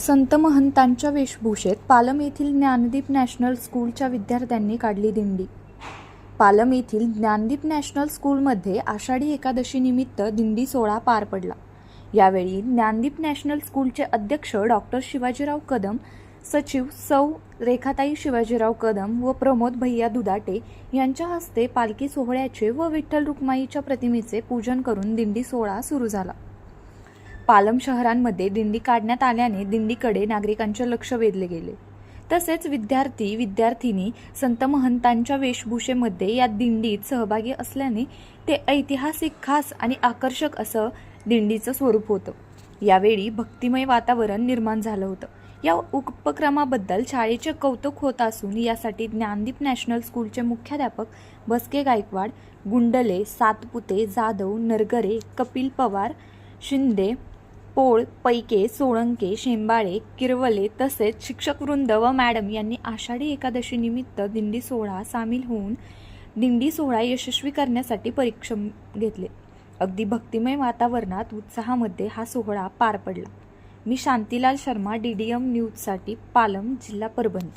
संत महंतांच्या वेशभूषेत पालम येथील ज्ञानदीप नॅशनल स्कूलच्या विद्यार्थ्यांनी काढली दिंडी. पालम येथील ज्ञानदीप नॅशनल स्कूलमध्ये आषाढी एकादशीनिमित्त दिंडी सोहळा पार पडला. यावेळी ज्ञानदीप नॅशनल स्कूलचे अध्यक्ष डॉक्टर शिवाजीराव कदम सचिव सौ रेखाताई शिवाजीराव कदम व प्रमोद भैया दुधाटे यांच्या हस्ते पालखी सोहळ्याचे व विठ्ठल रुक्माईच्या प्रतिमेचे पूजन करून दिंडी सोहळा सुरू झाला. पालम शहरांमध्ये दिंडी काढण्यात आल्याने दिंडीकडे नागरिकांचे लक्ष वेधले गेले. तसेच विद्यार्थी विद्यार्थिनी संत महंतांच्या वेशभूषेमध्ये या दिंडीत सहभागी असल्याने ते ऐतिहासिक खास आणि आकर्षक असं दिंडीचं स्वरूप होतं. यावेळी भक्तिमय वातावरण निर्माण झालं होतं. या उपक्रमाबद्दल शाळेचे कौतुक होत असून यासाठी ज्ञानदीप नॅशनल स्कूलचे मुख्याध्यापक बसके गायकवाड गुंडले सातपुते जाधव नरगरे कपिल पवार शिंदे पोळ पैके सोळंके शेंबाळे किरवले तसेच शिक्षकवृंद व मॅडम यांनी आषाढी एकादशी निमित्त दिंडी सोहळा सामील होऊन दिंडी सोहळा यशस्वी करण्यासाठी परिश्रम घेतले. अगदी भक्तिमय वातावरणात उत्साहामध्ये हा सोहळा पार पडला. मी Shantilal Sharma D D M न्यूजसाठी पालम जिल्हा परभणी.